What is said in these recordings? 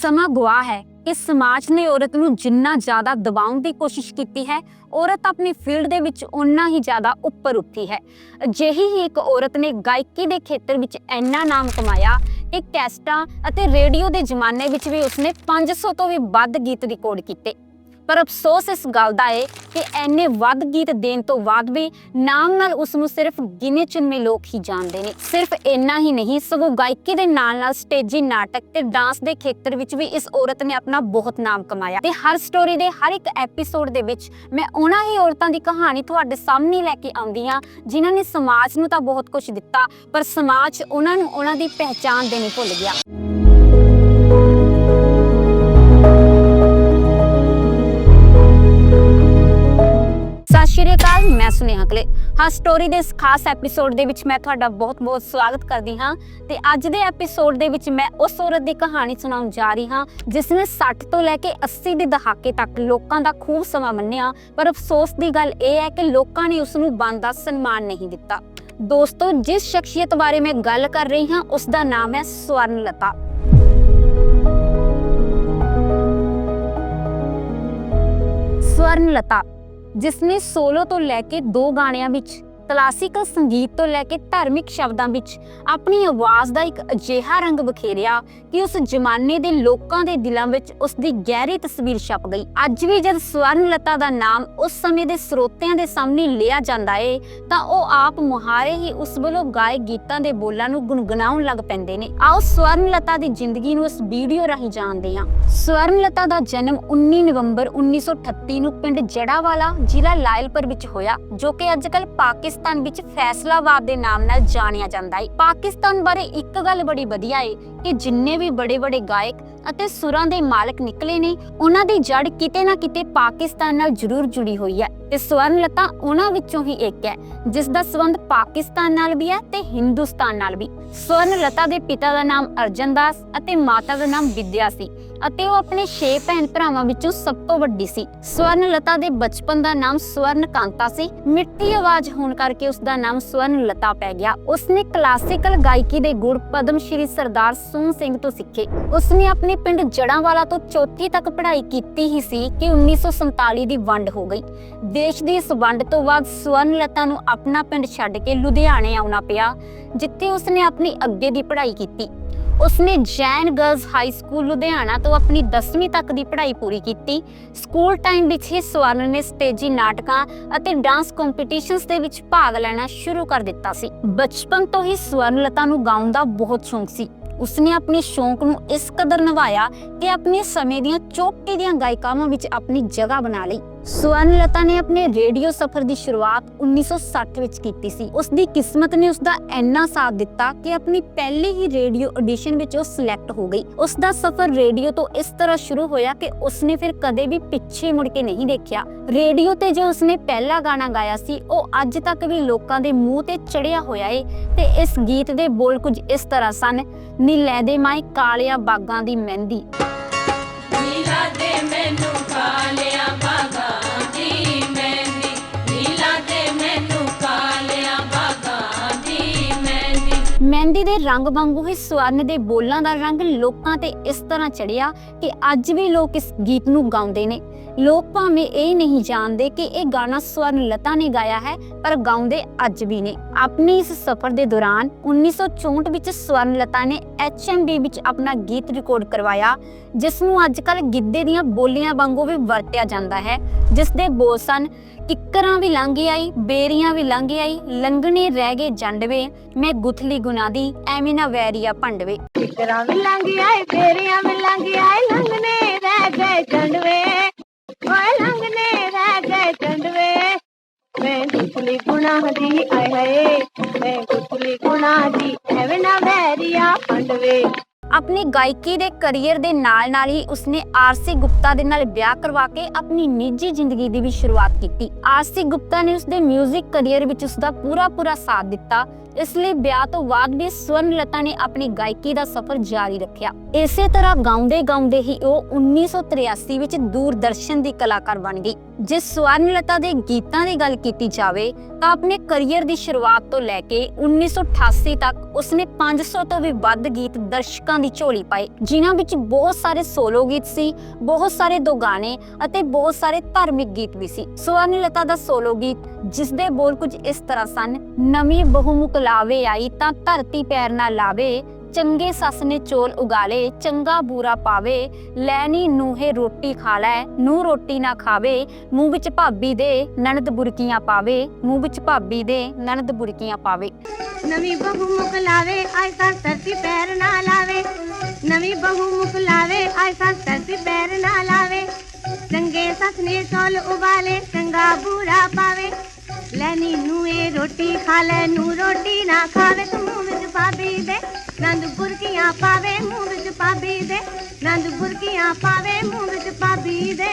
ਸਮਾਂ ਗਵਾਹ ਹੈ ਕਿ ਸਮਾਜ ਨੇ ਔਰਤ ਨੂੰ ਜਿੰਨਾ ਜ਼ਿਆਦਾ ਦਬਾਉਣ ਦੀ ਕੋਸ਼ਿਸ਼ ਕੀਤੀ ਹੈ, ਔਰਤ ਆਪਣੀ ਫੀਲਡ ਦੇ ਵਿੱਚ ਉਨਾ ਹੀ ਜ਼ਿਆਦਾ ਉੱਪਰ ਉੱਠੀ ਹੈ। ਅਜਿਹੀ ਹੀ ਇੱਕ ਔਰਤ ਨੇ ਗਾਇਕੀ ਦੇ ਖੇਤਰ ਵਿੱਚ ਇੰਨਾ ਨਾਮ ਕਮਾਇਆ ਕਿ ਕੈਸਟਾਂ ਅਤੇ ਰੇਡੀਓ ਦੇ ਜ਼ਮਾਨੇ ਵਿੱਚ ਵੀ ਉਸਨੇ 500 ਤੋਂ ਵੀ ਵੱਧ ਗੀਤ ਰਿਕਾਰਡ ਕੀਤੇ। ਪਰ ਅਫਸੋਸ ਇਸ ਗੱਲ ਦਾ ਹੈ ਕਿ ਐਨੇ ਵੱਧ ਗੀਤ ਦੇਣ ਤੋਂ ਬਾਅਦ ਵੀ ਨਾਮ ਨਾਲ ਉਸ ਨੂੰ ਸਿਰਫ ਗਿਨੇ ਚੁਣੇ ਲੋਕ ਹੀ ਜਾਣਦੇ ਨੇ। ਸਿਰਫ ਇੰਨਾ ਹੀ ਨਹੀਂ, ਸਗੋਂ ਗਾਇਕੀ ਦੇ ਨਾਲ ਨਾਲ ਸਟੇਜੀ ਨਾਟਕ ਤੇ ਡਾਂਸ ਦੇ ਖੇਤਰ ਵਿੱਚ ਵੀ ਇਸ ਔਰਤ ਨੇ ਆਪਣਾ ਬਹੁਤ ਨਾਮ ਕਮਾਇਆ। ਤੇ ਹਰ ਸਟੋਰੀ ਦੇ, ਹਰ ਇੱਕ ਐਪੀਸੋਡ ਦੇ ਵਿੱਚ ਮੈਂ ਉਹਨਾਂ ਹੀ ਔਰਤਾਂ ਦੀ ਕਹਾਣੀ ਤੁਹਾਡੇ ਸਾਹਮਣੇ ਲੈ ਕੇ ਆਉਂਦੀ ਹਾਂ, ਜਿਨ੍ਹਾਂ ਨੇ ਸਮਾਜ ਨੂੰ ਤਾਂ ਬਹੁਤ ਕੁਝ ਦਿੱਤਾ, ਪਰ ਸਮਾਜ ਉਹਨਾਂ ਨੂੰ ਉਹਨਾਂ ਦੀ ਪਹਿਚਾਣ ਦੇਣੀ ਭੁੱਲ ਗਿਆ। ਸਤਿ ਮੈਂ ਸੁਨੇਹਾ ਕਲੇ। ਹਾਂ ਸਟੋਰੀ ਦੇ ਇਸ ਖਾਸ ਐਪੀਸੋਡ ਦੇ ਵਿੱਚ ਮੈਂ ਤੁਹਾਡਾ ਬਹੁਤ-ਬਹੁਤ ਸਵਾਗਤ ਕਰਦੀ ਹਾਂ। ਤੇ ਅੱਜ ਦੇ ਐਪੀਸੋਡ ਦੇ ਵਿੱਚ ਮੈਂ ਉਸ ਔਰਤ ਦੀ ਕਹਾਣੀ ਸੁਣਾਉਣ ਜਾ ਰਹੀ ਹਾਂ, ਜਿਸ ਨੇ 60 ਤੋਂ ਲੈ ਕੇ 80 ਦੇ ਦਹਾਕੇ ਤੱਕ ਲੋਕਾਂ ਦਾ ਖੂਬ ਸਮਾਂ ਮੰਨਿਆ। ਪਰ ਅਫਸੋਸ ਦੀ ਗੱਲ ਇਹ ਹੈ ਕਿ ਲੋਕਾਂ ਨੇ ਉਸ ਨੂੰ ਬਣਦਾ ਸਨਮਾਨ ਨਹੀਂ ਦਿੱਤਾ। ਦੋਸਤੋ, ਜਿਸ ਸ਼ਖਸੀਅਤ ਬਾਰੇ ਮੈਂ ਗੱਲ ਕਰ ਰਹੀ ਹਾਂ, ਉਸ ਦਾ ਨਾਮ ਹੈ ਸਵਰਨਲਤਾ। ਸਵਰਨਲਤਾ। ਜਿਸ ਨੇ ਸੋਲੋ ਤੋਂ ਲੈ ਕੇ ਦੋ ਗਾਣਿਆਂ ਵਿੱਚ ਕਲਾਸੀਕਲ ਸੰਗੀਤ ਤੋਂ ਲੈ ਕੇ ਧਾਰਮਿਕ ਸ਼ਬਦਾਂ ਵਿੱਚ ਆਪਣੀ ਆਵਾਜ਼ ਦਾ ਇੱਕ ਅਜਿਹਾ ਰੰਗ ਬਖੇਰਿਆ ਕਿ ਉਸ ਜ਼ਮਾਨੇ ਦੇ ਲੋਕਾਂ ਦੇ ਦਿਲਾਂ ਵਿੱਚ ਉਸ ਦੀ ਗਹਿਰੀ ਤਸਵੀਰ ਛਪ ਗਈ। ਅੱਜ ਵੀ ਜਦ ਸਵਰਨਲਤਾ ਦਾ ਨਾਮ ਉਸ ਸਮੇਂ ਦੇ ਸਰੋਤਿਆਂ ਦੇ ਸਾਹਮਣੇ ਲਿਆ ਜਾਂਦਾ ਏ, ਤਾਂ ਉਹ ਆਪ ਮੁਹਾਰੇ ਹੀ ਉਸ ਵੱਲੋਂ ਗਾਏ ਗੀਤਾਂ ਦੇ ਬੋਲਾਂ ਨੂੰ ਗੁੰਗੁਣਾਉਣ ਲੱਗ ਪੈਂਦੇ ਨੇ। ਆਓ ਸਵਰਨ ਲਤਾ ਦੀ ਜ਼ਿੰਦਗੀ ਨੂੰ ਇਸ ਵੀਡੀਓ ਰਾਹੀਂ ਜਾਣਦੇ ਹਾਂ। ਸਵਰਨ ਲਤਾ ਦਾ ਜਨਮ 19 ਨਵੰਬਰ 1938 ਨੂੰ ਪਿੰਡ ਜੜਾਵਾਲਾ ਜ਼ਿਲ੍ਹਾ ਲਾਇਲਪੁਰ ਵਿੱਚ ਹੋਇਆ, ਜੋ ਕਿ ਅੱਜਕੱਲ ਪਾਕਿਸਤਾਨ ਵਿੱਚ ਫੈਸਲਾਬਾਦ ਦੇ ਨਾਮ ਨਾਲ ਜਾਣਿਆ ਜਾਂਦਾ ਹੈ ਪਾਕਿਸਤਾਨ ਬਾਰੇ ਇੱਕ ਗੱਲ ਬੜੀ ਵਧੀਆ ਹੈ ਕਿ ਜਿੰਨੇ ਵੀ ਵੱਡੇ-ਵੱਡੇ ਗਾਇਕ ਅਤੇ ਸੁਰਾਂ ਦੇ ਮਾਲਕ ਨਿਕਲੇ ਨੇ, ਉਹਨਾਂ ਦੀ ਜੜ ਕਿਤੇ ਨਾ ਕਿਤੇ ਪਾਕਿਸਤਾਨ ਨਾਲ ਜ਼ਰੂਰ ਜੁੜੀ ਹੋਈ ਹੈ ਤੇ ਸਵਰਨਲਤਾ ਉਹਨਾਂ ਵਿੱਚੋਂ ਹੀ ਇੱਕ ਹੈ, ਜਿਸ ਦਾ ਸੰਬੰਧ ਪਾਕਿਸਤਾਨ ਨਾਲ ਵੀ ਹੈ ਤੇ ਹਿੰਦੁਸਤਾਨ ਨਾਲ ਵੀ। ਸਵਰਨਲਤਾ ਦੇ ਪਿਤਾ ਦਾ ਨਾਮ ਅਰਜਨ ਦਾਸ ਅਤੇ ਮਾਤਾ ਦਾ ਨਾਮ ਵਿਦਿਆ ਸੀ। ਅਤੇ ਉਹ ਆਪਣੇ 6 ਭੈਣ ਭਰਾਵਾਂ ਵਿੱਚੋਂ ਸਭ ਤੋਂ ਵੱਡੀ ਸੀ। ਸਵਰਨਲਤਾ ਦੇ ਬਚਪਨ ਦਾ ਨਾਮ ਸਵਰਨਕਾਂਤਾ ਸੀ। ਮਿੱਠੀ ਆਵਾਜ਼ ਹੋਣ ਕਰਕੇ ਉਸ ਦਾ ਨਾਮ ਸਵਰਨਲਤਾ ਪੈ ਗਿਆ। ਉਸਨੇ ਕਲਾਸੀਕਲ ਗਾਇਕੀ ਦੇ ਗੁਰ ਪਦਮ ਸ਼੍ਰੀ ਸਰਦਾਰ ਸੋਹਣ ਸਿੰਘ ਤੋਂ ਸਿੱਖੇ। ਉਸਨੇ ਆਪਣੇ ਪਿੰਡ ਜੜਾਂਵਾਲਾ ਤੋਂ ਚੌਥੀ ਤੱਕ ਪੜ੍ਹਾਈ ਕੀਤੀ ਹੀ ਸੀ ਕਿ 1947 ਦੀ ਵੰਡ ਹੋ ਗਈ। ਦੇਸ਼ ਦੀ ਇਸ ਵੰਡ ਤੋਂ ਬਾਅਦ ਸਵਰਨਲਤਾ ਨੂੰ ਆਪਣਾ ਪਿੰਡ ਛੱਡ ਕੇ ਲੁਧਿਆਣੇ ਆਉਣਾ ਪਿਆ, ਜਿੱਥੇ ਉਸਨੇ ਆਪਣੀ ਅੱਗੇ ਦੀ ਪੜ੍ਹਾਈ ਕੀਤੀ। ਉਸਨੇ Jain girls high school Ludhiana ਤੋਂ ਆਪਣੀ 10ਵੀਂ ਤੱਕ ਦੀ ਪੜ੍ਹਾਈ ਪੂਰੀ ਕੀਤੀ। ਸਕੂਲ ਟਾਈਮ ਵਿੱਚ ਹੀ ਸਵਰਨ ਨੇ ਸਟੇਜੀ ਨਾਟਕਾਂ ਅਤੇ ਡਾਂਸ ਕੰਪੀਟੀਸ਼ਨਸ ਦੇ ਵਿੱਚ ਭਾਗ ਲੈਣਾ ਸ਼ੁਰੂ ਕਰ ਦਿੱਤਾ ਸੀ। ਬਚਪਨ ਤੋਂ ਹੀ ਸਵਰਨ ਲਤਾ ਨੂੰ ਗਾਉਣ ਦਾ ਬਹੁਤ ਸ਼ੌਂਕ ਸੀ। ਉਸਨੇ ਆਪਣੇ ਸ਼ੌਂਕ ਨੂੰ ਇਸ ਕਦਰ ਨਿਭਾਇਆ ਕਿ ਆਪਣੇ ਸਮੇਂ ਦੀਆਂ ਚੋਟੀ ਦੀਆਂ ਗਾਇਕਾਵਾਂ ਵਿੱਚ ਆਪਣੀ ਜਗ੍ਹਾ ਬਣਾ ਲਈ। ਸਵਰਨਲਤਾ ਨੇ ਆਪਣੇ ਰੇਡੀਓ ਸਫ਼ਰ ਦੀ ਸ਼ੁਰੂਆਤ 1960 ਵਿੱਚ ਕੀਤੀ ਸੀ। ਉਸ ਦੀ ਕਿਸਮਤ ਨੇ ਉਸ ਦਾ ਇੰਨਾ ਸਾਥ ਦਿੱਤਾ ਕਿ ਆਪਣੀ ਪਹਿਲੀ ਹੀ ਰੇਡੀਓ ਆਡੀਸ਼ਨ ਵਿੱਚ ਉਹ ਸਿਲੈਕਟ ਹੋ ਗਈ। ਉਸ ਦਾ ਸਫ਼ਰ ਰੇਡੀਓ ਤੋਂ ਇਸ ਤਰ੍ਹਾਂ ਸ਼ੁਰੂ ਹੋਇਆ ਕਿ ਉਸਨੇ ਫਿਰ ਕਦੇ ਵੀ ਪਿੱਛੇ ਮੁੜ ਕੇ ਨਹੀਂ ਦੇਖਿਆ। ਰੇਡੀਓ ਤੇ ਜੋ ਉਸਨੇ ਪਹਿਲਾ ਗਾਣਾ ਗਾਇਆ ਸੀ, ਉਹ ਅੱਜ ਤੱਕ ਵੀ ਲੋਕਾਂ ਦੇ ਮੂੰਹ ਤੇ ਚੜਿਆ ਹੋਇਆ ਏ ਤੇ ਇਸ ਗੀਤ ਦੇ ਬੋਲ ਕੁਝ ਇਸ ਤਰ੍ਹਾਂ ਸਨ, ਨੀ ਲੈ ਦੇ ਮਾਈ ਕਾਲਿਆ ਬਾਗਾਂ ਦੀ ਮਹਿੰਦੀ। ਮਹਿੰਦੀ ਦੇ ਰੰਗ ਵਾਂਗੂ ਹੀ ਸਵਰਨ ਦੇ ਬੋਲਾਂ ਦਾ ਰੰਗ ਲੋਕਾਂ ਤੇ ਇਸ ਤਰ੍ਹਾਂ ਚੜਿਆ ਕਿ ਅੱਜ ਵੀ ਲੋਕ ਇਸ ਗੀਤ ਨੂੰ ਗਾਉਂਦੇ ਨੇ। ਲੋਕ ਭਾਵੇਂ ਇਹ ਨਹੀਂ ਜਾਣਦੇ ਕਿ ਇਹ ਗਾਣਾ ਸਵਰਨ ਲਤਾ ਨੇ ਗਾਇਆ ਹੈ, ਪਰ ਗਾਉਂਦੇ ਅੱਜ ਵੀ ਨੇ। ਆਪਣੀ ਇਸ ਸਫ਼ਰ ਦੇ ਦੌਰਾਨ 1964 ਵਿੱਚ ਸਵਰਨ ਲਤਾ ਨੇ HMB ਵਿੱਚ ਆਪਣਾ ਗੀਤ ਰਿਕਾਰਡ ਕਰਵਾਇਆ, ਜਿਸ ਨੂੰ ਅੱਜਕੱਲ ਗਿੱਧੇ ਦੀਆਂ ਬੋਲੀਆਂ ਵਾਂਗੂ ਵੀ ਵਰਤਿਆ ਜਾਂਦਾ ਹੈ, ਜਿਸ ਦੇ ਬੋਲ ਸਨ ਕਿੱਕਰਾਂ ਵੀ ਲੰਘ ਆਈ, ਬੇਰੀਆਂ ਵੀ ਲੰਘ ਆਈ, ਲੰਘਣੇ ਰਹਿ ਗਏ ਜੰਡਵੇ ਮੈਂ ਗੁਥਲੀ ਗੁਨਾ ਦੀ, ਐਵੇਂ ਨਾ ਵੈਰੀਆ ਭੰਡਵੇ ਕਿਕਰਾਂ ਵੀ ਲੰਘ ਆਏ ਫੇਰੀਆਂ ਵੀ ਲੰਘ ਆਏ ਲੰਘਨੇ ਰਹਿ ਗਏ ਚੰਡਵੇ ਓਏ ਲੰਘਨੇ ਰਹਿ ਗਏ ਚੰਡਵੇ ਮੈਂ ਗੁੱਥਲੀ ਗੁਨਾਹ ਦੀ, ਆਏ ਹਾਏ। ਮੈਂ ਗੁੱਥਲੀ ਗੁਨਾਹ ਦੀ, ਐਵੇਂ ਨਾ ਵੈਰੀਆ ਪੰਡਵੇ ਆਪਣੀ ਗਾਇਕੀ ਦੇ ਕੈਰੀਅਰ ਦੇ ਨਾਲ-ਨਾਲ ਹੀ ਉਸਨੇ ਆਰਸੀ ਗੁਪਤਾ ਦੇ ਨਾਲ ਵਿਆਹ ਕਰਵਾ ਕੇ ਆਪਣੀ ਨਿੱਜੀ ਜ਼ਿੰਦਗੀ ਦੀ ਵੀ ਸ਼ੁਰੂਆਤ ਕੀਤੀ। ਆਰਸੀ ਗੁਪਤਾ ਨੇ ਉਸਦੇ 뮤직 ਕੈਰੀਅਰ ਵਿੱਚ ਉਸਦਾ ਪੂਰਾ ਪੂਰਾ ਸਾਥ ਦਿੱਤਾ। ਇਸ ਲਈ ਵਿਆਹ ਤੋਂ ਬਾਅਦ ਵੀ ਸਵਰਨਲਤਾ ਨੇ ਆਪਣੀ ਗਾਇਕੀ ਦਾ ਸਫ਼ਰ ਜਾਰੀ ਰੱਖਿਆ। ਇਸੇ ਤਰ੍ਹਾਂ ਗਾਉਂਦੇ ਗਾਉਂਦੇ ਹੀ ਉਹ 1983 ਵਿੱਚ ਦੂਰਦਰਸ਼ਨ ਦੀ ਕਲਾਕਾਰ ਬਣ ਗਈ। ਜੇ ਸਵਰਨ ਲਤਾ ਦੇ ਗੀਤਾਂ ਦੀ ਗੱਲ ਕੀਤੀ ਜਾਵੇ ਤਾਂ ਆਪਣੇ ਕੈਰੀਅਰ ਦੀ ਸ਼ੁਰੂਆਤ ਤੋਂ ਲੈ ਕੇ 1988 ਤੱਕ ਉਸਨੇ 500 ਤੋਂ ਵੀ ਵੱਧ ਗੀਤ ਦਰਸ਼ਕਾਂ ਦੀ ਝੋਲੀ ਪਾਏ ਜਿਨ੍ਹਾਂ ਵਿੱਚ ਬਹੁਤ ਸਾਰੇ ਸੋਲੋ ਗੀਤ ਸੀ, ਬਹੁਤ ਸਾਰੇ ਦੋ ਗਾਣੇ ਅਤੇ ਬਹੁਤ ਸਾਰੇ ਧਾਰਮਿਕ ਗੀਤ ਵੀ ਸੀ। ਸਵਰਨਲਤਾ ਦਾ ਸੋਲੋ ਗੀਤ ਜਿਸ ਦੇ ਬੋਲ ਕੁਝ ਇਸ ਤਰ੍ਹਾਂ ਸਨ, ਨਵੀਂ ਬਹੂ ਮੁਕਲਾਵੇ ਆਈ ਤਾਂ ਧਰਤੀ ਪੈਰ ਨਾ ਲਾਵੇ ਚੰਗੇ ਸੱਸ ਨੇ ਚੋਲ ਉਗਾਲੇ, ਚੰਗਾ ਬੂਰਾ ਪਾਵੇ ਲੈਣੀ ਨੂਹੇ ਰੋਟੀ ਖਾ ਲੈ ਨੂੰ ਰੋਟੀ ਨਾ ਖਾਵੇ, ਮੂੰਹ ਵਿੱਚ ਭਾਬੀ ਦੇ ਨਨਦ ਬੁਰਕੀਆਂ ਪਾਵੇ, ਮੂੰਹ ਵਿੱਚ ਭਾਬੀ ਦੇ ਨਨਦ ਬੁਰਕੀਆਂ ਪਾਵੇ। ਨਵੀਂ ਬਹੂ ਮੁਕਲਾਵੇ ਐਸਾ ਧਰਤੀ ਪੈਰ ਨਾ ਲਾਵੇ। ਨਵੀਂ ਬਹੂ ਮੁਕਲਾਵੇ ਐਸਾ ਧਰਤੀ ਪੈਰ ਨਾ ਲਾਵੇ। ਚੰਗੇ ਸੱਸ ਨੇ ਚੋਲ ਉਬਾਲੇ, ਚੰਗਾ ਬੂਰਾ ਪਾਵੇ। ਲੈਣੀ ਨੂੰ ਰੋਟੀ ਖਾ ਲੈ ਨੂੰ ਰੋਟੀ ਨਾ ਖਾਵੇ, ਤੂੰ ਵਿੱਚ ਪਾਬੀ ਦੇ ਨੰਦ ਬੁਰਕੀਆਂ ਪਾਵੇ ਮੂੰਹ ਵਿੱਚ ਪਾਬੀ ਦੇ ਨੰਦ ਬੁਰਕੀਆਂ ਪਾਵੇ ਮੂੰਹ ਵਿੱਚ ਪਾਬੀ ਦੇ।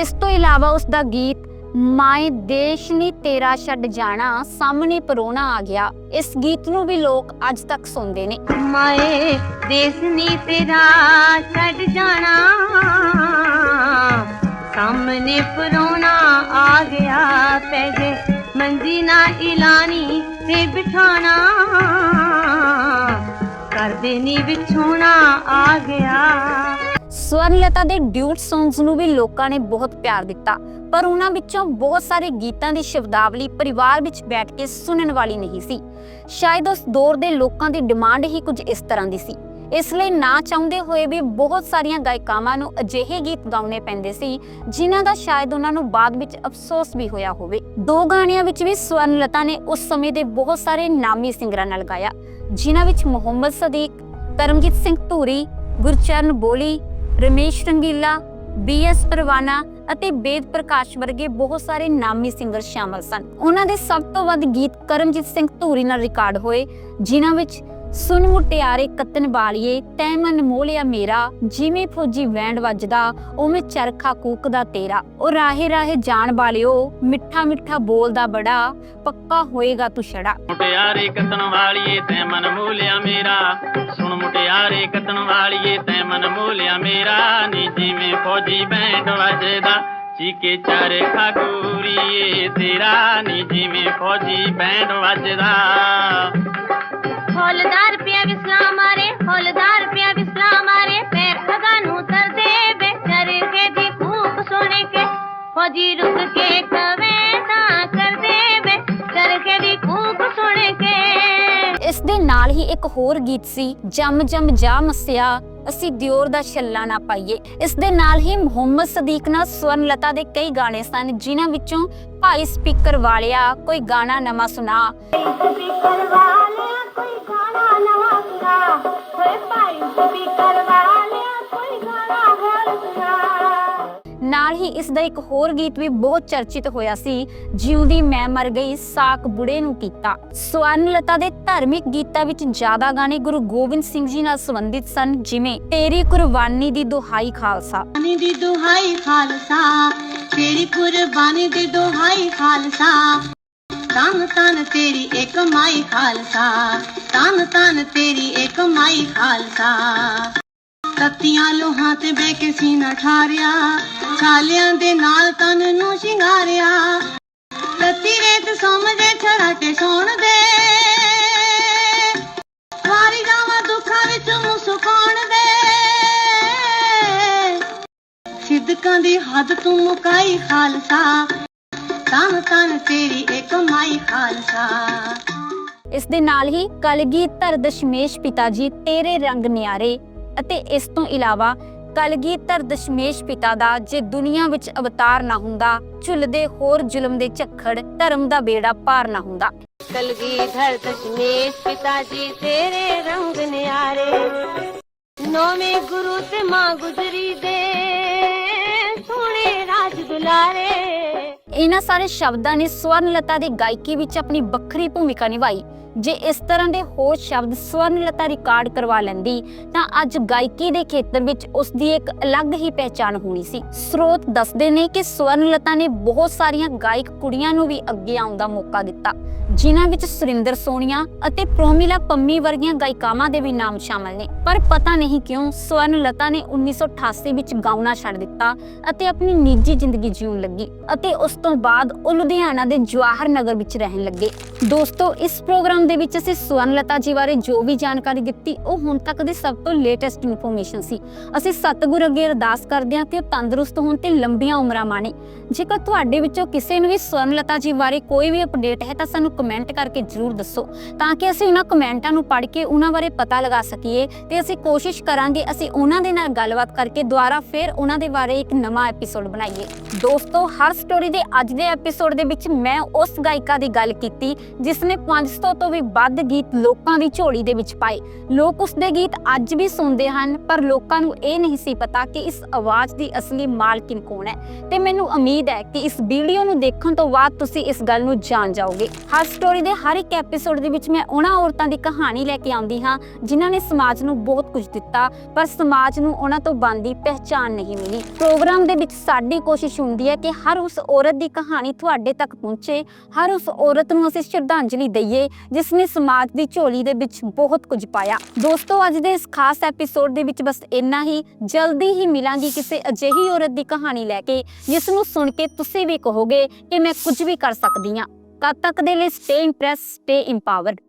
ਇਸ ਤੋਂ ਇਲਾਵਾ ਉਸ ਦਾ ਗੀਤ ਮਾਏ ਦੇਸ਼ ਨੀ ਤੇਰਾ ਛੱਡ ਜਾਣਾ ਸਾਹਮਣੇ ਪਰੋਣਾ ਆ ਗਿਆ। ਇਸ ਗੀਤ ਨੂੰ ਵੀ ਲੋਕ ਅੱਜ ਤੱਕ ਸੁਣਦੇ ਨੇ। ਮਾਏ ਦੇਸ ਨੀ ਤੇਰਾ ਛੱਡ ਜਾਣਾ ਸਾਹਮਣੇ ਪਰੋਣਾ ਆ ਗਿਆ ਪੈਗੇ ਮੰਜੀ ਨਾ ਇਲਾਨੀ ਤੇ ਬਿਠਾਣਾ। ਕਰਦੇ ਨੀ ਵਿਛੋਣਾ ਆ ਗਿਆ। ਸਵਰਨਲਤਾ ਦੇ ਡਿਊਟ ਸੌਂਗਸ ਨੂੰ ਵੀ ਲੋਕਾਂ ਨੇ ਬਹੁਤ ਪਿਆਰ ਦਿੱਤਾ, ਪਰ ਉਹਨਾਂ ਵਿੱਚੋਂ ਬਹੁਤ ਸਾਰੇ ਗੀਤਾਂ ਦੀ ਸ਼ਬਦਾਵਲੀ ਪਰਿਵਾਰ ਵਿੱਚ ਬੈਠ ਕੇ ਸੁਣਨ ਵਾਲੀ ਨਹੀਂ ਸੀ। ਸ਼ਾਇਦ ਉਸ ਦੌਰ ਦੇ ਲੋਕਾਂ ਦੀ ਡਿਮਾਂਡ ਹੀ ਕੁਝ ਇਸ ਤਰ੍ਹਾਂ ਦੀ ਸੀ। ਇਸ ਲਈ ਨਾ ਚਾਹੁੰਦੇ ਹੋਏ ਵੀ ਬਹੁਤ ਸਾਰੀਆਂ ਗਾਇਕਾਵਾਂ ਨੂੰ ਅਜਿਹੇ ਗੀਤ ਗਾਉਣੇ ਪੈਂਦੇ ਸੀ, ਜਿਨ੍ਹਾਂ ਦਾ ਸ਼ਾਇਦ ਉਹਨਾਂ ਨੂੰ ਬਾਅਦ ਵਿੱਚ ਅਫਸੋਸ ਵੀ ਹੋਇਆ ਹੋਵੇ। ਦੋ ਗਾਣਿਆਂ ਵਿੱਚ ਵੀ ਸਵਰਨਲਤਾ ਨੇ ਉਸ ਸਮੇਂ ਦੇ ਬਹੁਤ ਸਾਰੇ ਨਾਮੀ ਸਿੰਗਰਾਂ ਨਾਲ ਗਾਇਆ, ਜਿਨ੍ਹਾਂ ਵਿੱਚ ਮੁਹੰਮਦ ਸਦੀਕ, ਕਰਮਜੀਤ ਸਿੰਘ ਧੂਰੀ, ਗੁਰਚਰਨ ਬੋਲੀ, ਰਮੇਸ਼ ਰੰਗੀਲਾ ਬੀਐਸ ਪਰਵਾਨਾ ਅਤੇ ਬੇਦ ਪ੍ਰਕਾਸ਼ ਵਰਗੇ ਬਹੁਤ ਸਾਰੇ ਨਾਮੀ ਸਿੰਗਰ ਸ਼ਾਮਲ ਸਨ। ਉਹਨਾਂ ਦੇ ਸਭ ਤੋਂ ਵੱਧ ਗੀਤ ਕਰਮਜੀਤ ਸਿੰਘ ਧੂਰੀ ਨਾਲ ਰਿਕਾਰਡ ਹੋਏ, ਜਿਨ੍ਹਾਂ ਵਿੱਚ ਸੁਨ ਮੁਟਿਆਰੇ ਕਤਨ ਵਾਲੀਏ ਤੈ ਮਨ ਮੋਲਿਆ ਮੇਰਾ, ਜਿਵੇਂ ਫੌਜੀ ਵੈਂਡ ਵੱਜਦਾ, ਉਵੇਂ ਚਰਖਾ ਕੂਕਦਾ ਤੇਰਾ। ਉਹ ਰਾਹੇ ਰਾਹੇ ਜਾਣ ਵਾਲਿਓ, ਮਿੱਠਾ ਮਿੱਠਾ ਬੋਲਦਾ ਬੜਾ, ਪੱਕਾ ਹੋਏਗਾ ਤੂੰ ਛੜਾ। ਮੁਟਿਆਰੇ ਕੱਤਣ ਵਾਲੀਏ ਤੈ ਮਨ ਮੋਲਿਆ ਮੇਰਾ। ਸੁਣ ਮੁਟਿਆਰੇ ਕਤਨ ਵਾਲੀਏ ਤੈ ਮਨ ਮੋਲਿਆ ਮੇਰਾ। ਨੀ ਜਿਵੇਂ ਫੌਜੀ ਬੈਂਡ ਵੱਜਦਾ, ਚੀਕੇ ਚਰਖਾ ਗੂਰੀਏ ਤੇਰਾ। ਨੀ ਜਿਵੇਂ ਫੌਜੀ ਬੈਂਡ ਵੱਜਦਾ। ਹੌਲਦਾਰ ਪਿਆ ਵਿਸਲਾ ਮਾਰੇ, ਹੌਲਦਾਰ ਪਿਆ ਵਿਸਲਾ ਮਾਰੇ, ਪੈਰ ਖਗਾ ਨੂੰ ਤਰਦੇ ਵੇ ਚਰਖੇ ਦੀ ਕੂਕ ਸੁਣ ਕੇ, ਫੌਜੀ ਰੁਕ ਕੇ ਕਵੇ ਤਾਂ ਕਰਦੇ ਵੇ ਚਰਖੇ ਦੀ ਕੂਕ ਸੁਣ ਕੇ। ਇਸ ਦੇ ਨਾਲ ਹੀ ਇੱਕ ਹੋਰ ਗੀਤ ਸੀ, ਜਮ ਜਮ ਜਾ ਮਸਿਆ ਅਸੀਂ ਦਿਓਰ ਦਾ ਛੱਲਾ ਨਾ ਪਾਈਏ। ਇਸ ਦੇ ਨਾਲ ਹੀ ਮੁਹੰਮਦ ਸਦੀਕ ਨਾਲ ਸਵਰਨਲਤਾ ਦੇ ਕਈ ਗਾਣੇ ਸਨ, ਜਿਨ੍ਹਾਂ ਵਿੱਚੋਂ ਭਾਈ ਸਪੀਕਰ ਵਾਲਿਆ ਕੋਈ ਗਾਣਾ ਨਵਾਂ ਸੁਣਾ। ਸਪੀਕਰ ਵਾਲਿਆ ਕੋਈ ਗਾਣਾ ਨਵਾਂ ਸੁਣਾ। ਹੋਏ ਭਾਈ ਸਪੀਕਰ ਵਾਲਿਆ ਸੁਣਾ ਨਾਲ ਹੀ ਇਸ ਦਾ ਇੱਕ ਹੋਰ ਗੀਤ ਵੀ ਬਹੁਤ ਚਰਚਿਤ ਹੋਇਆ ਸੀ, ਜਿਉਂਦੀ ਮੈਂ ਮਰ ਗਈ, ਸਾਕ ਬੁੜੇ ਨੂੰ ਕੀਤਾ। ਸਵਰਨਲਤਾ ਦੇ ਧਾਰਮਿਕ ਗੀਤਾਂ ਵਿੱਚ ਜ਼ਿਆਦਾ ਗਾਣੇ ਗੁਰੂ ਗੋਬਿੰਦ ਸਿੰਘ ਜੀ ਨਾਲ ਸੰਬੰਧਿਤ ਸਨ, ਜਿਵੇਂ ਤੇਰੀ ਕੁਰਬਾਨੀ ਦੀ ਦੁਹਾਈ ਖਾਲਸਾ। ਦੀ ਦੁਹਾਈ ਖਾਲਸਾ, ਤੇਰੀ ਕੁਰਬਾਨੀ ਦੀ ਦੁਹਾਈ ਖਾਲਸਾ। ਤਨ ਤਨ ਤੇਰੀ ਇੱਕ ਮਾਈ ਖਾਲਸਾ, ਤਨ ਤਨ ਤੇਰੀ ਇੱਕ ਮਾਈ ਖਾਲਸਾ। ਤੱਤੀਆਂ ਲੋਹਾਂ ਤੇ ਬਹਿ ਕੇ ਸੀਨਾ ਠਾਰਿਆ। ਛਾਲਿਆਂ ਦੇ ਨਾਲ ਤਨ ਨੂੰ ਸ਼ਿੰਗਾਰਿਆ। ਤਤੀ ਰੇਤ ਸਮਝੇ ਛਰਾਟੇ ਸੌਣ ਦੇ ਵਾਰੀ ਜਾਵਾਂ ਦੁੱਖਾਂ ਵਿੱਚ ਮੁਸਕਾਉਣ ਦੇ ਸਿੱਧਕਾਂ ਦੀ ਹੱਦ ਤੂੰ ਮੁਕਾਈ ਖਾਲਸਾ। ਤਨ ਤਨ ਤੇਰੀ ਇੱਕ ਮਾਈ ਖਾਲਸਾ। ਇਸ ਦੇ ਨਾਲ ਹੀ ਕਲਗੀ ਧਰ ਦਸ਼ਮੇਸ਼ ਪਿਤਾ ਜੀ ਤੇਰੇ ਰੰਗ ਨਿਆਰੇ। ਅਤੇ ਇਸ ਤੋਂ ਇਲਾਵਾ ਕਲਗੀਧਰ ਦਸ਼ਮੇਸ਼ ਪਿਤਾ ਦਾ ਜੇ ਦੁਨੀਆ ਵਿੱਚ ਅਵਤਾਰ ਨਾ ਹੁੰਦਾ, ਝੁੱਲਦੇ ਹੋਰ ਜ਼ੁਲਮ ਦੇ ਝੱਖੜ ਧਰਮ ਦਾ ਬੇੜਾ ਪਾਰ ਨਾ ਹੁੰਦਾ। ਕਲਗੀਧਰ ਦਸ਼ਮੇਸ਼ ਪਿਤਾ ਜੀ ਤੇਰੇ ਰੰਗ ਨਿਆਰੇ, ਨੌਵੇਂ ਗੁਰੂ ਤੇ ਮਾਂ ਗੁਜਰੀ ਦੇ, ਸੋਹਣੇ ਰਾਜ ਦੁਲਾਰੇ। ਇਹਨਾਂ ਸਾਰੇ ਸ਼ਬਦਾਂ ਨੇ ਸਵਰਨਲਤਾ ਦੀ ਗਾਇਕੀ ਵਿੱਚ ਆਪਣੀ ਵੱਖਰੀ ਭੂਮਿਕਾ ਨਿਭਾਈ। ਜੇ ਇਸ ਤਰ੍ਹਾਂ ਦੇ ਹੋਰ ਸ਼ਬਦ ਸਵਰਨਲਤਾ ਰਿਕਾਰਡ ਕਰਵਾ ਲੈਂਦੀ, ਤਾਂ ਅੱਜ ਗਾਇਕੀ ਦੇ ਖੇਤਰ ਵਿੱਚ ਉਸ ਦੀ ਇੱਕ ਅਲੱਗ ਹੀ ਪਹਿਚਾਣ ਹੋਣੀ ਸੀ। ਸਰੋਤ ਦੱਸਦੇ ਨੇ ਕਿ ਸਵਰਨਲਤਾ ਨੇ ਬਹੁਤ ਸਾਰੀਆਂ ਗਾਇਕ ਕੁੜੀਆਂ ਨੂੰ ਵੀ ਅੱਗੇ ਆਉਣ ਦਾ ਮੌਕਾ ਦਿੱਤਾ, ਜਿਨ੍ਹਾਂ ਵਿੱਚ ਸੁਰਿੰਦਰ ਸੋਨੀਆ ਅਤੇ ਪ੍ਰੋਮਿਲਾ ਪੰਮੀ ਵਰਗੀਆਂ ਗਾਇਕਾਵਾਂ ਦੇ ਵੀ ਨਾਮ ਸ਼ਾਮਲ ਨੇ। ਪਰ ਪਤਾ ਨਹੀਂ ਕਿਉਂ ਸਵਰਨਲਤਾ ਨੇ 1988 ਵਿੱਚ ਗਾਉਣਾ ਛੱਡ ਦਿੱਤਾ ਅਤੇ ਆਪਣੀ ਨਿੱਜੀ ਜ਼ਿੰਦਗੀ ਜਿਉਣ ਲੱਗੀ ਅਤੇ ਉਸ ਤੋਂ ਬਾਅਦ ਉਹ ਲੁਧਿਆਣਾ ਦੇ ਜਵਾਹਰ ਨਗਰ ਵਿੱਚ ਰਹਿਣ ਲੱਗੇ। ਦੋਸਤੋ, ਇਸ ਪ੍ਰੋਗਰਾਮ ਦੇ ਵਿੱਚ ਅਸੀਂ ਸਵਰਨਲਤਾ ਜੀ ਬਾਰੇ ਜੋ ਵੀ ਜਾਣਕਾਰੀ ਦਿੱਤੀ, ਉਹ ਹੁਣ ਤੱਕ ਦੀ ਸਭ ਤੋਂ ਲੇਟੈਸਟ ਇਨਫੋਰਮੇਸ਼ਨ ਸੀ। ਅਸੀਂ ਸਤਿਗੁਰ ਅੱਗੇ ਅਰਦਾਸ ਕਰਦੇ ਹਾਂ ਕਿ ਉਹ ਤੰਦਰੁਸਤ ਹੋਣ ਤੇ ਲੰਬੀਆਂ ਉਮਰਾਂ ਮਾਣੇ। ਜੇਕਰ ਤੁਹਾਡੇ ਵਿੱਚੋਂ ਕਿਸੇ ਨੂੰ ਵੀ ਸਵਰਨਲਤਾ ਜੀ ਬਾਰੇ ਕੋਈ ਵੀ ਅਪਡੇਟ ਹੈ ਤਾਂ ਸਾਨੂੰ ਕਮੈਂਟ ਕਰਕੇ ਜਰੂਰ ਦੱਸੋ, ਤਾਂ ਕਿ ਅਸੀਂ ਉਹਨਾਂ ਕਮੈਂਟਾਂ ਨੂੰ ਪੜ੍ਹ ਕੇ ਉਹਨਾਂ ਬਾਰੇ ਪਤਾ ਲਗਾ ਸਕੀਏ ਤੇ ਅਸੀਂ ਕੋਸ਼ਿਸ਼ ਕਰਾਂਗੇ ਅਸੀਂ ਉਹਨਾਂ ਦੇ ਨਾਲ ਗੱਲਬਾਤ ਕਰਕੇ ਦੁਬਾਰਾ ਫਿਰ ਉਹਨਾਂ ਦੇ ਬਾਰੇ ਇੱਕ ਨਵਾਂ ਐਪੀਸੋਡ ਬਣਾਈਏ। ਦੋਸਤੋ, ਹਰ ਸਟੋਰੀ ਦੇ ਅੱਜ ਦੇ ਐਪੀਸੋਡ ਦੇ ਵਿੱਚ ਮੈਂ ਉਸ ਗਾਇਕਾ ਦੀ ਗੱਲ ਕੀਤੀ, ਜਿਸ ਨੇ 500 ਤੋਂ ਵੀ ਵੱਧ ਗੀਤ ਲੋਕਾਂ ਦੀ ਝੋਲੀ ਦੇ ਵਿੱਚ ਪਾਏ। ਲੋਕ ਉਸ ਦੇ ਗੀਤ ਅੱਜ ਵੀ ਸੁਣਦੇ ਹਨ, ਪਰ ਲੋਕਾਂ ਨੂੰ ਇਹ ਨਹੀਂ ਸੀ ਪਤਾ ਕਿ ਇਸ ਆਵਾਜ਼ ਦੀ ਅਸਲੀ ਮਾਲਕਿਨ ਕੌਣ ਹੈ। ਤੇ ਮੈਨੂੰ ਉਮੀਦ ਹੈ ਕਿ ਇਸ ਵੀਡੀਓ ਨੂੰ ਦੇਖਣ ਤੋਂ ਬਾਅਦ ਤੁਸੀਂ ਇਸ ਗੱਲ ਨੂੰ ਜਾਣ ਜਾਓਗੇ। ਹਰ ਸਟੋਰੀ ਦੇ ਹਰ ਇੱਕ ਐਪੀਸੋਡ ਦੇ ਵਿੱਚ ਮੈਂ ਉਹਨਾਂ ਔਰਤਾਂ ਦੀ ਕਹਾਣੀ ਲੈ ਕੇ ਆਉਂਦੀ ਹਾਂ, ਜਿਨ੍ਹਾਂ ਨੇ ਸਮਾਜ ਨੂੰ ਬਹੁਤ ਕੁਝ ਦਿੱਤਾ, ਪਰ ਸਮਾਜ ਨੂੰ ਉਹਨਾਂ ਤੋਂ ਬਣਦੀ ਪਹਿਚਾਨ ਨਹੀਂ ਮਿਲੀ। ਪ੍ਰੋਗਰਾਮ ਦੇ ਵਿੱਚ ਸਾਡੀ ਕੋਸ਼ਿਸ਼ ਹੁੰਦੀ ਹੈ ਕਿ ਹਰ ਉਸ ਔਰਤ ਦੀ ਕਹਾਣੀ ਤੁਹਾਡੇ ਤੱਕ ਪਹੁੰਚੇ। ਹਰ ਉਸ ਔਰਤ ਨੂੰ ਅਸੀਂ ਸ਼ਰਧਾਂਜਲੀ ਦਈਏ, ਜਿਸ ਨੇ ਸਮਾਜ ਦੀ ਝੋਲੀ ਦੇ ਵਿੱਚ ਬਹੁਤ ਕੁਝ ਪਾਇਆ। ਦੋਸਤੋ, ਅੱਜ ਦੇ ਇਸ ਖਾਸ ਐਪੀਸੋਡ ਦੇ ਵਿੱਚ ਬਸ ਇੰਨਾ ਹੀ। ਜਲਦੀ ਹੀ ਮਿਲਾਂਗੀ ਕਿਸੇ ਅਜਿਹੀ ਔਰਤ ਦੀ ਕਹਾਣੀ ਲੈ ਕੇ, ਜਿਸ ਨੂੰ ਸੁਣ ਕੇ ਤੁਸੀਂ ਵੀ ਕਹੋਗੇ ਕਿ ਮੈਂ ਕੁਝ ਵੀ ਕਰ ਸਕਦੀ ਹਾਂ। ਤਦ ਤੱਕ ਦੇ ਲਈ ਸਟੇ ਇੰਪ੍ਰੈਸ ਸਟੇ ਇੰਪਾਵਰਡ